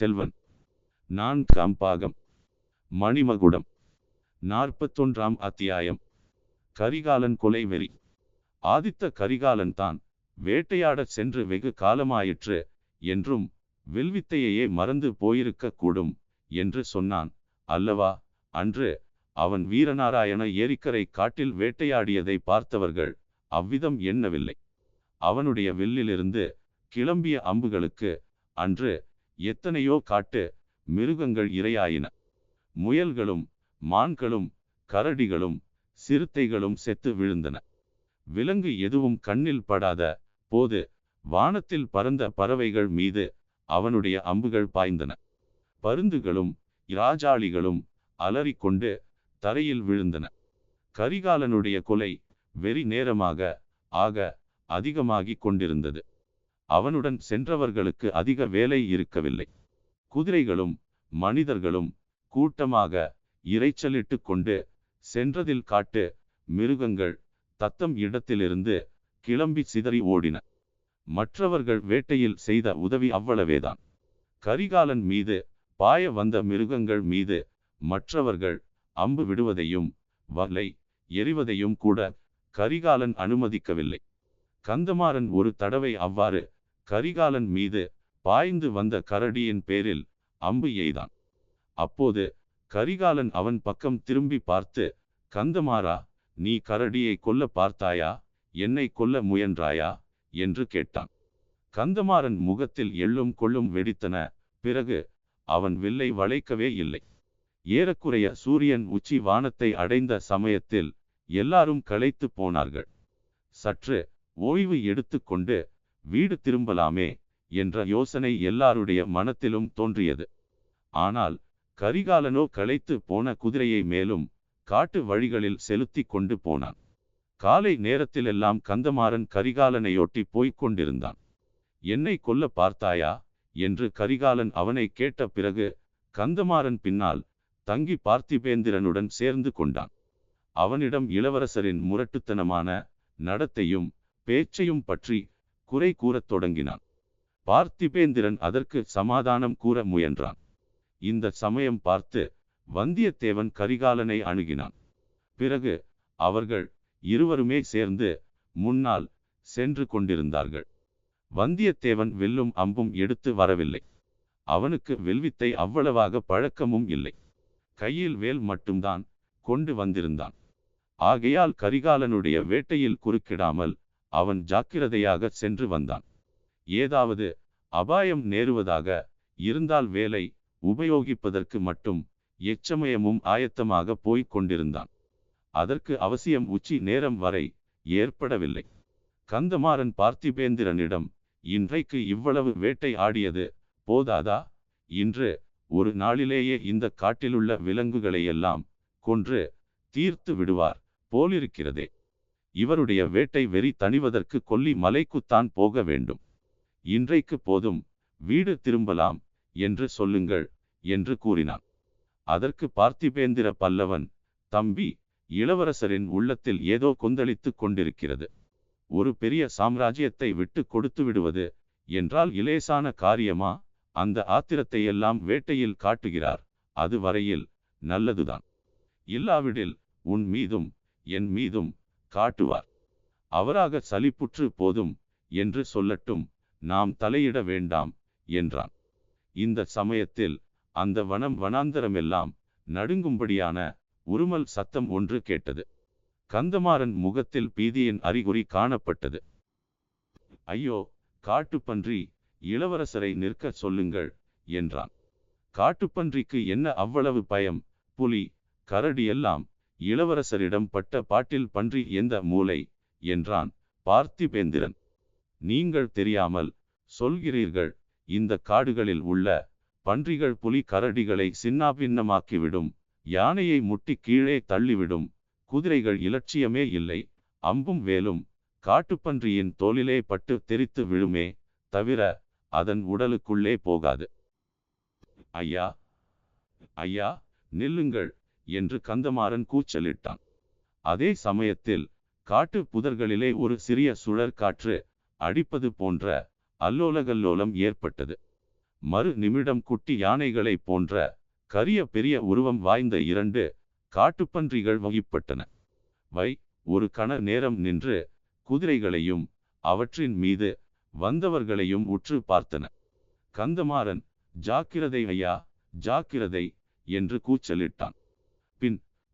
செல்வன். நான் கம்பாகம். மணிமகுடம். நாற்பத்தொன்றாம் அத்தியாயம். கரிகாலன் கொலை வெறி. ஆதித்த கரிகாலன் தான் வேட்டையாடச் சென்று வெகு காலமாயிற்று என்றும் வில்வித்தையையே மறந்து போயிருக்க கூடும் என்று சொன்னான். அல்லவா? அன்று அவன் வீரநாராயண ஏரிக்கரை காட்டில் வேட்டையாடியதை பார்த்தவர்கள் அவ்விதம் எண்ணவில்லை. அவனுடைய வில்லிலிருந்து கிளம்பிய அம்புகளுக்கு அன்று எத்தனையோ காட்டு மிருகங்கள் இரையாயின. முயல்களும் மான்களும் கரடிகளும் சிறுத்தைகளும் செத்து விழுந்தன. விலங்கு எதுவும் கண்ணில் படாத போது வானத்தில் பறந்த பறவைகள் மீது அவனுடைய அம்புகள் பாய்ந்தன. பருந்துகளும் இராஜாளிகளும் அலறிக்கொண்டு தரையில் விழுந்தன. கரிகாலனுடைய கொலை வெறி நேரமாக ஆக அதிகமாகிக் கொண்டிருந்தது. அவனுடன் சென்றவர்களுக்கு அதிக வேலை இருக்கவில்லை. குதிரைகளும் மனிதர்களும் கூட்டமாக இறைச்சலிட்டு கொண்டு சென்றதில் காட்டு மிருகங்கள் தத்தம் இடத்திலிருந்து கிளம்பி சிதறி ஓடின. மற்றவர்கள் வேட்டையில் செய்த உதவி அவ்வளவேதான். கரிகாலன் மீது பாய வந்த மிருகங்கள் மீது மற்றவர்கள் அம்பு விடுவதையும் வலை எறிவதையும் கூட கரிகாலன் அனுமதிக்கவில்லை. கந்தமாறன் ஒரு தடவை அவ்வாறு கரிகாலன் மீது பாய்ந்து வந்த கரடியின் பேரில் அம்பு எய்தான். அப்போது கரிகாலன் அவன் பக்கம் திரும்பி பார்த்து கந்தமாறா நீ கரடியை கொல்ல பார்த்தாயா? என்னை கொல்ல முயன்றாயா? என்று கேட்டான். கந்தமாறன் முகத்தில் எள்ளும் கொள்ளும் வெடித்தன பிறகு அவன் வில்லை வளைக்கவே இல்லை. ஏறக்குறைய சூரியன் உச்சி வானத்தை அடைந்த சமயத்தில் எல்லாரும் களைத்து போனார்கள். சற்று ஓய்வு எடுத்துக்கொண்டு வீடு திரும்பலாமே என்ற யோசனை எல்லாருடைய மனத்திலும் தோன்றியது. ஆனால் கரிகாலனோ களைத்து போன குதிரையை மேலும் காட்டு வழிகளில் செலுத்தி கொண்டு போனான். காலை நேரத்திலெல்லாம் கந்தமாறன் கரிகாலனையொட்டி போய்க் கொண்டிருந்தான். என்னை கொல்ல பார்த்தாயா? என்று கரிகாலன் அவனை கேட்ட பிறகு கந்தமாறன் பின்னால் தங்கி பார்த்திபேந்திரனுடன் சேர்ந்து கொண்டான். அவனிடம் இளவரசரின் முரட்டுத்தனமான நடத்தையும் பேச்சையும் பற்றி குறை கூறத் தொடங்கினான். பார்த்திபேந்திரன் அதற்கு சமாதானம் கூற முயன்றான். இந்த சமயம் பார்த்து வந்தியத்தேவன் கரிகாலனை அணுகினான். பிறகு அவர்கள் இருவருமே சேர்ந்து முன்னால் சென்று கொண்டிருந்தார்கள். வந்தியத்தேவன் வில்லும் அம்பும் எடுத்து வரவில்லை. அவனுக்கு வில்வித்தை அவ்வளவாக பழக்கமும் இல்லை. கையில் வேல் மட்டும்தான் கொண்டு வந்திருந்தான். ஆகையால் கரிகாலனுடைய வேட்டையில் குறுக்கிடாமல் அவன் ஜாக்கிரதையாக சென்று வந்தான். ஏதாவது அபாயம் நேருவதாக இருந்தால் வேலை உபயோகிப்பதற்கு மட்டும் எச்சமயமும் ஆயத்தமாக போய்க் கொண்டிருந்தான். அதற்கு அவசியம் உச்சி நேரம் வரை ஏற்படவில்லை. கந்தமாறன் பார்த்திபேந்திரனிடம் இன்றைக்கு இவ்வளவு வேட்டை ஆடியது போதாதா? இன்று ஒரு நாளிலேயே இந்த காட்டிலுள்ள விலங்குகளையெல்லாம் கொன்று தீர்த்து விடுவார் போலிருக்கிறதே. இவருடைய வேட்டை வெறி தணிவதற்கு கொல்லி மலைக்குத்தான் போக வேண்டும். இன்றைக்கு போதும் வீடு திரும்பலாம் என்று சொல்லுங்கள் என்று கூறினான். அதற்கு பார்த்திபேந்திர பல்லவன் தம்பி இளவரசரின் உள்ளத்தில் ஏதோ கொந்தளித்துக் கொண்டிருக்கிறது. ஒரு பெரிய சாம்ராஜ்யத்தை விட்டு கொடுத்து விடுவது என்றால் இலேசான காரியமா? அந்த ஆத்திரத்தை எல்லாம் வேட்டையில் காட்டுகிறார் அது வரையில் நல்லதுதான். இல்லாவிடில் உன் மீதும் என் மீதும் காட்டுவார். அவராக சலிப்புற்று போதும் என்று சொல்லட்டும் நாம் தலையிட வேண்டாம் என்றான். இந்த சமயத்தில் அந்த வனம் வனாந்தரமெல்லாம் நடுங்கும்படியான உருமல் சத்தம் ஒன்று கேட்டது. கந்தமாறன் முகத்தில் பீதியின் அறிகுறி காணப்பட்டது. ஐயோ காட்டுப்பன்றி இளவரசரை நிற்க சொல்லுங்கள் என்றான். காட்டுப்பன்றிக்கு என்ன அவ்வளவு பயம் புலி கரடி எல்லாம் இளவரசரிடம் பட்ட பாட்டில் பன்றி எந்த மூலை? என்றான் பார்த்திபேந்திரன். நீங்கள் தெரியாமல் சொல்கிறீர்கள் இந்த காடுகளில் உள்ள பன்றிகள் புலி கரடிகளை சின்னாபின்னமாக்கிவிடும் யானையை முட்டி கீழே தள்ளிவிடும் குதிரைகள் இலட்சியமே இல்லை அம்பும் வேலும் காட்டுப்பன்றியின் தோலிலே பட்டு தெரித்து விழுமே தவிர அதன் உடலுக்குள்ளே போகாது. ஐயா ஐயா நில்லுங்கள் என்று கந்தமாறன் கூச்சலிட்டான். அதே சமயத்தில் காட்டு புதர்களிலே ஒரு சிறிய சுழற் காற்று அடிப்பது போன்ற அல்லோலகல்லோலம் ஏற்பட்டது. மறு நிமிடம் குட்டி யானைகளைப் போன்ற கரிய பெரிய உருவம் வாய்ந்த இரண்டு காட்டுப்பன்றிகள் வகிப்பட்டன. வை ஒரு கண நேரம் நின்று குதிரைகளையும் அவற்றின் மீது வந்தவர்களையும் உற்று பார்த்தன. கந்தமாறன் ஜாக்கிரதை ஐயா ஜாக்கிரதை என்று கூச்சலிட்டான்.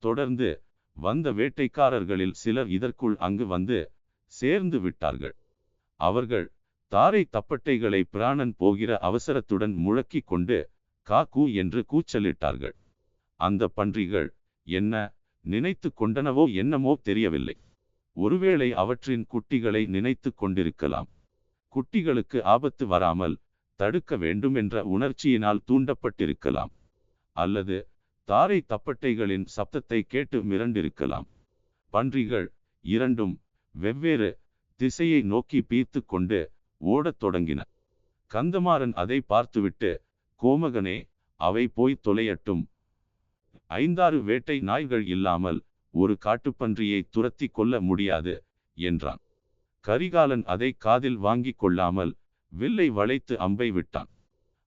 தொடர்ந்து வந்த வேட்டைக்காரர்களில் சிலர் இதற்குள் அங்கு வந்து சேர்ந்து விட்டார்கள். அவர்கள் தாரை தப்பட்டைகளை பிராணன் போகிற அவசரத்துடன் முழக்கிக் கொண்டு காக்கு என்று கூச்சலிட்டார்கள். அந்த பன்றிகள் என்ன நினைத்து கொண்டனவோ என்னமோ தெரியவில்லை. ஒருவேளை அவற்றின் குட்டிகளை நினைத்து கொண்டிருக்கலாம். குட்டிகளுக்கு ஆபத்து வராமல் தடுக்க வேண்டுமென்ற உணர்ச்சியினால் தூண்டப்பட்டிருக்கலாம். அல்லது தாரை தப்பட்டைகளின் சப்தத்தை கேட்டு மிரண்டிருக்கலாம். பன்றிகள் இரண்டும் வெவ்வேறு திசையை நோக்கி பீத்து கொண்டு ஓடத் தொடங்கின. கந்தமாறன் அதை பார்த்துவிட்டு கோமகனே அவை போய் தொலையட்டும். ஐந்தாறு வேட்டை நாய்கள் இல்லாமல் ஒரு காட்டுப்பன்றியை துரத்தி கொள்ள முடியாது என்றான். கரிகாலன் அதை காதில் வாங்கிக் கொள்ளாமல் வில்லை வளைத்து அம்பை விட்டான்.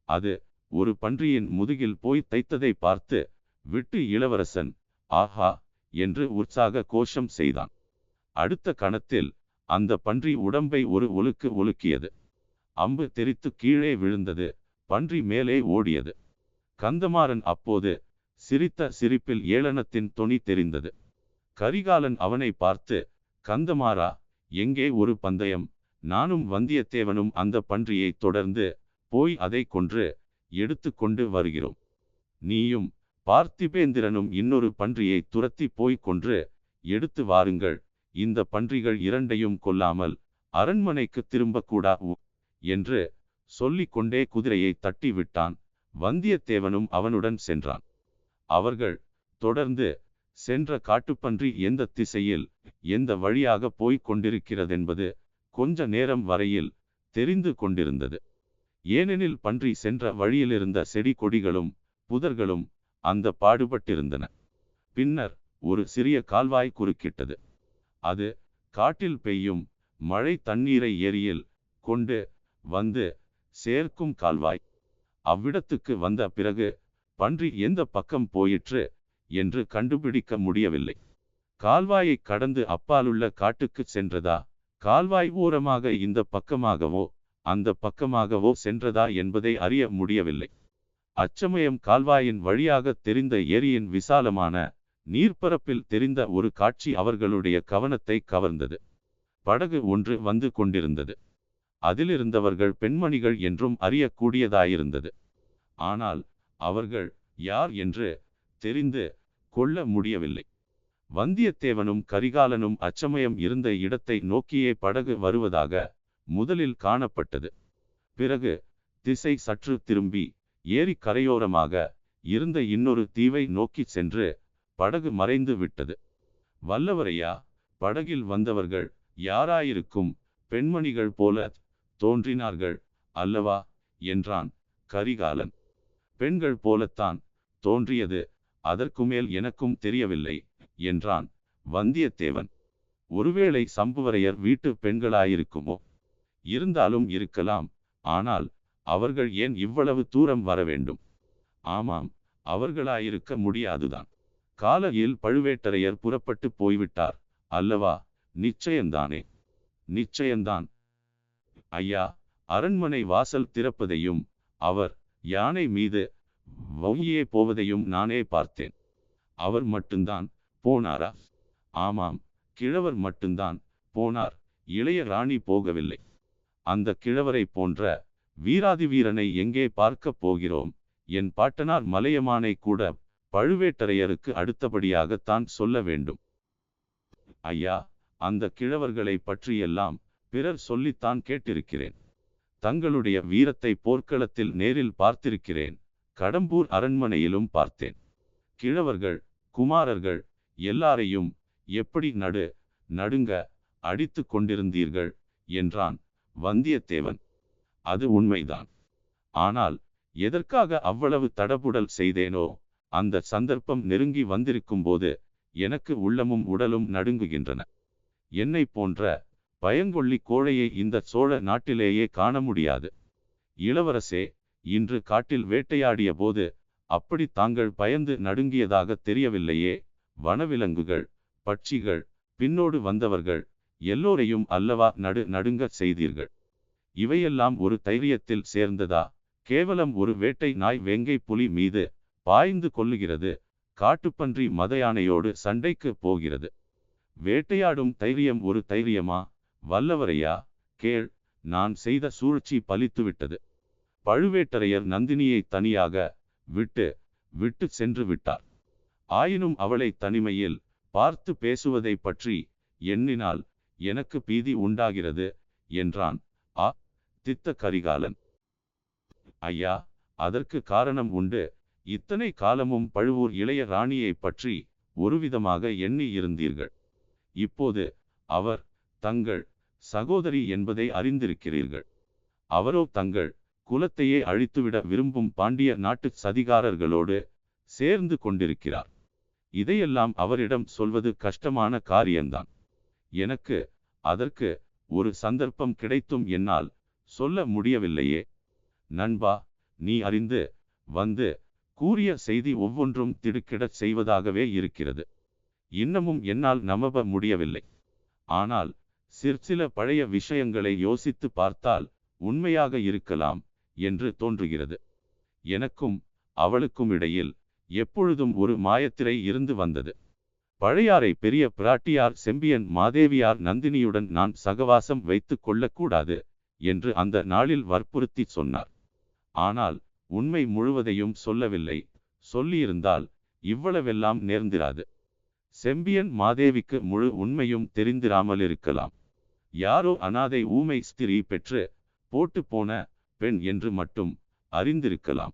அது ஒரு பன்றியின் முதுகில் போய் தைத்ததை பார்த்து விட்டு இளவரசன் ஆஹா! என்று உற்சாக கோஷம் செய்தான். அடுத்த கணத்தில் அந்த பன்றி உடம்பை ஒரு ஒலுக்கு ஒலுக்கியது. அம்பு தெரித்து கீழே விழுந்தது. பன்றி மேலே ஓடியது. கந்தமாறன் அப்போது சிரித்த சிரிப்பில் ஏளனத்தின் தொனி தெரிந்தது. கரிகாலன் அவனை பார்த்து கந்தமாறா எங்கே ஒரு பந்தயம்? நானும் வந்தியத்தேவனும் அந்த பன்றியை தொடர்ந்து போய் அதை கொன்று எடுத்து கொண்டு வருகிறோம். நீயும் பார்த்திபேந்திரனும் இன்னொரு பன்றியை துரத்தி போய் கொன்று எடுத்து வாருங்கள் இந்த பன்றிகள் இரண்டையும் கொல்லாமல் அரண்மனைக்கு திரும்பக்கூடா? என்று சொல்லிக் கொண்டே குதிரையை தட்டி விட்டான் வந்தியத்தேவனும் அவனுடன் சென்றான். அவர்கள் தொடர்ந்து சென்ற காட்டுப்பன்றி எந்த திசையில் எந்த வழியாக போய்க் கொண்டிருக்கிறதென்பது கொஞ்ச நேரம் வரையில் தெரிந்து கொண்டிருந்தது. ஏனெனில் பன்றி சென்ற வழியிலிருந்த செடி கொடிகளும் புதர்களும் அந்த பாடுபட்டிருந்தன. பின்னர் ஒரு சிறிய கால்வாய் குறுக்கிட்டது. அது காட்டில் பெய்யும் மழை தண்ணீரை ஏரியில் கொண்டு வந்து சேர்க்கும் கால்வாய். அவ்விடத்துக்கு வந்த பிறகு பன்றி எந்த பக்கம் போயிற்று என்று கண்டுபிடிக்க முடியவில்லை. கால்வாயை கடந்து அப்பாலுள்ள காட்டுக்கு சென்றதா? கால்வாய் ஓரமாக இந்த பக்கமாகவோ அந்த பக்கமாகவோ சென்றதா என்பதை அறிய முடியவில்லை. அச்சமயம் கால்வாயின் வழியாக தெரிந்த ஏரியின் விசாலமான நீர்ப்பரப்பில் தெரிந்த ஒரு காட்சி அவர்களுடைய கவனத்தை கவர்ந்தது. படகு ஒன்று வந்து கொண்டிருந்தது. அதிலிருந்தவர்கள் பெண்மணிகள் என்றும் அறியக்கூடியதாயிருந்தது. ஆனால் அவர்கள் யார் என்று தெரிந்து கொள்ள முடியவில்லை. வந்தியத்தேவனும் கரிகாலனும் அச்சமயம் இருந்த இடத்தை நோக்கியே படகு வருவதாக முதலில் காணப்பட்டது. பிறகு திசை சற்று திரும்பி ஏரி கரையோரமாக இருந்த இன்னொரு தீவை நோக்கி சென்று படகு மறைந்து விட்டது. வல்லவரையா படகில் வந்தவர்கள் யாராயிருக்கும் பெண்மணிகள் போல தோன்றினார்கள் அல்லவா? என்றான் கரிகாலன். பெண்கள் போலத்தான் தோன்றியது அதற்கு மேல் எனக்கும் தெரியவில்லை என்றான் வந்தியத்தேவன். ஒருவேளை சம்புவரையர் வீட்டு பெண்களாயிருக்குமோ? இருந்தாலும் இருக்கலாம் ஆனால் அவர்கள் ஏன் இவ்வளவு தூரம் வர வேண்டும்? ஆமாம் அவர்களாயிருக்க முடியாதுதான். காலையில் பழுவேட்டரையர் புறப்பட்டு போய்விட்டார். அல்லவா நிச்சயம்தானே? நிச்சயம்தான். ஐயா அரண்மனை வாசல் திறப்பதையும் அவர் யானை மீது வௌயே போவதையும் நானே பார்த்தேன். அவர் மட்டும்தான் போனாரா? ஆமாம் கிழவர் மட்டும்தான் போனார். இளைய ராணி போகவில்லை. அந்த கிழவரை போன்ற வீராதி வீரனை எங்கே பார்க்கப் போகிறோம்? என் பாட்டனார் மலையமானை கூட பழுவேட்டரையருக்கு அடுத்தபடியாகத்தான் சொல்ல வேண்டும். ஐயா அந்த கிழவர்களை பற்றியெல்லாம் பிறர் சொல்லித்தான் கேட்டிருக்கிறேன். தங்களுடைய வீரத்தை போர்க்களத்தில் நேரில் பார்த்திருக்கிறேன். கடம்பூர் அரண்மனையிலும் பார்த்தேன். கிழவர்கள் குமாரர்கள் எல்லாரையும் எப்படி நடு நடுங்க அடித்து கொண்டிருந்தீர்கள்? என்றான் வந்தியத்தேவன். அது உண்மைதான். ஆனால் எதற்காக அவ்வளவு தடபுடல் செய்தேனோ அந்த சந்தர்ப்பம் நெருங்கி வந்திருக்கும் போது எனக்கு உள்ளமும் உடலும் நடுங்குகின்றன. என்னை போன்ற பயங்கொள்ளி கோழையை இந்த சோழ நாட்டிலேயே காண முடியாது. இளவரசே இன்று காட்டில் வேட்டையாடிய போது அப்படி தாங்கள் பயந்து நடுங்கியதாக தெரியவில்லையே. வனவிலங்குகள் பட்சிகள் பின்னோடு வந்தவர்கள் எல்லோரையும் அல்லவா நடு நடுங்கச் செய்தீர்கள். இவையெல்லாம் ஒரு தைரியத்தில் சேர்ந்ததா? கேவலம் ஒரு வேட்டை நாய் வேங்கை புலி மீது பாய்ந்து கொள்ளுகிறது. காட்டுப்பன்றி மதயானையோடு சண்டைக்கு போகிறது. வேட்டையாடும் தைரியம் ஒரு தைரியமா? வல்லவரையா? கேள் நான் செய்த சூழ்ச்சி பலித்துவிட்டது. பழுவேட்டரையர் நந்தினியை தனியாக விட்டு விட்டு சென்று விட்டார். ஆயினும் அவளை தனிமையில் பார்த்து பேசுவதை பற்றி எண்ணினால் எனக்கு பீதி உண்டாகிறது என்றான். தித்த கரிகாலன் ஐயா அதற்கு காரணம் உண்டு. இத்தனை காலமும் பழுவூர் இளைய ராணியை பற்றி ஒருவிதமாக எண்ணி இருந்தீர்கள். இப்போது அவர் தங்கள் சகோதரி என்பதை அறிந்திருக்கிறீர்கள். அவரோ தங்கள் குலத்தையே அழித்துவிட விரும்பும் பாண்டிய நாட்டு சதிகாரர்களோடு சேர்ந்து கொண்டிருக்கிறார். இதையெல்லாம் அவரிடம் சொல்வது கஷ்டமான காரியம்தான். எனக்கு அதற்கு ஒரு சந்தர்ப்பம் கிடைத்தும் என்னால் சொல்ல முடியவில்லையே. நண்பா நீ அறிந்து வந்து கூறிய செய்தி ஒவ்வொன்றும் திடுக்கிடச் செய்வதாகவே இருக்கிறது. இன்னமும் என்னால் நம்ப முடியவில்லை. ஆனால் சிற்சில பழைய விஷயங்களை யோசித்து பார்த்தால் உண்மையாக இருக்கலாம் என்று தோன்றுகிறது. எனக்கும் அவளுக்கும் இடையில் எப்பொழுதும் ஒரு மாயத்திரை இருந்து வந்தது. பழையாறை பெரிய பிராட்டியார் செம்பியன் மாதேவியார் நந்தினியுடன் நான் சகவாசம் வைத்து கொள்ளக்கூடாது என்று அந்த நாளில் வற்புறுத்தி சொன்னார். ஆனால் உண்மை முழுவதையும் சொல்லவில்லை. சொல்லியிருந்தால் இவ்வளவெல்லாம் நேர்ந்திராது. செம்பியன் மாதேவிக்கு முழு உண்மையும் தெரிந்திராமல் இருக்கலாம் யாரோ அனாதை ஊமை ஸ்திரீ பெற்று போட்டு போன பெண் என்று மட்டும் அறிந்திருக்கலாம்.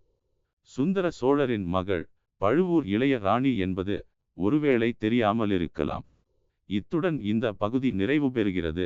சுந்தர சோழரின் மகள் பழுவூர் இளைய ராணி என்பது ஒருவேளை தெரியாமல் இருக்கலாம் இத்துடன் இந்த பகுதி நிறைவு பெறுகிறது.